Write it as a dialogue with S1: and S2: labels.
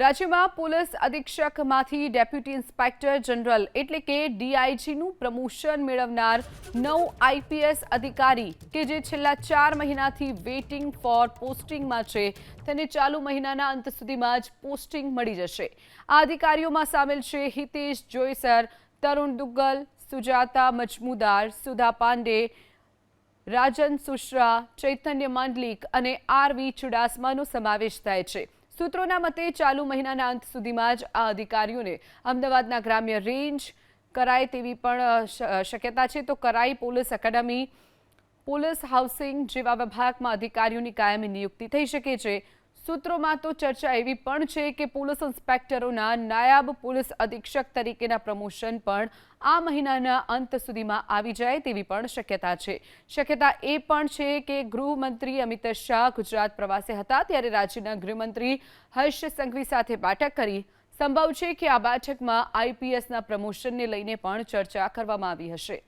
S1: રાજ્યમાં પોલીસ અધિક્ષકમાંથી deputy inspector general એટલે કે ડીઆઈજીનું પ્રમોશન મેળવનાર નવ આઈપીએસ અધિકારી કે જે છેલ્લા ચાર મહિનાથી વેઇટિંગ ફોર પોસ્ટિંગમાં છે, તેને ચાલુ મહિનાના અંત સુધીમાં જ પોસ્ટિંગ મળી જશે. આ અધિકારીઓમાં સામેલ છે હિતેશ જોઈસર તરુણ દુગ્ગલ, સુજાતા મજમુદાર, સુધા પાંડે, રાજન સુશ્રા, ચૈતન્ય માંડલિક અને આરવી ચુડાસમાનો સમાવેશ થાય છે. સૂત્રોના મતે ચાલુ મહિનાના અંત સુધીમાં જ આ અધિકારીઓને અમદાવાદના ગ્રામ્ય રેન્જ કરાય તેવી પણ શક્યતા છે. તો કરાઈ પોલીસ એકેડમી, પોલીસ હાઉસિંગ જેવા વિભાગમાં અધિકારીઓની કાયમી નિયુક્તિ થઈ શકે છે. સૂત્રોમાં તો ચર્ચા એવી પણ છે કે પોલીસ ઇન્સ્પેક્ટરોના નાયબ પોલીસ અધિક્ષક તરીકેના પ્રમોશન પણ આ મહિનાના અંત સુધીમાં આવી જાય તેવી પણ શક્યતા છે. શક્યતા એ પણ છે કે ગૃહમંત્રી અમિત શાહ ગુજરાત પ્રવાસે હતા ત્યારે રાજ્યના ગૃહમંત્રી હર્ષ સંઘવી સાથે બેઠક કરી. સંભવ છે કે આ બેઠકમાં આઈપીએસના પ્રમોશનને લઈને પણ ચર્ચા કરવામાં આવી હશે.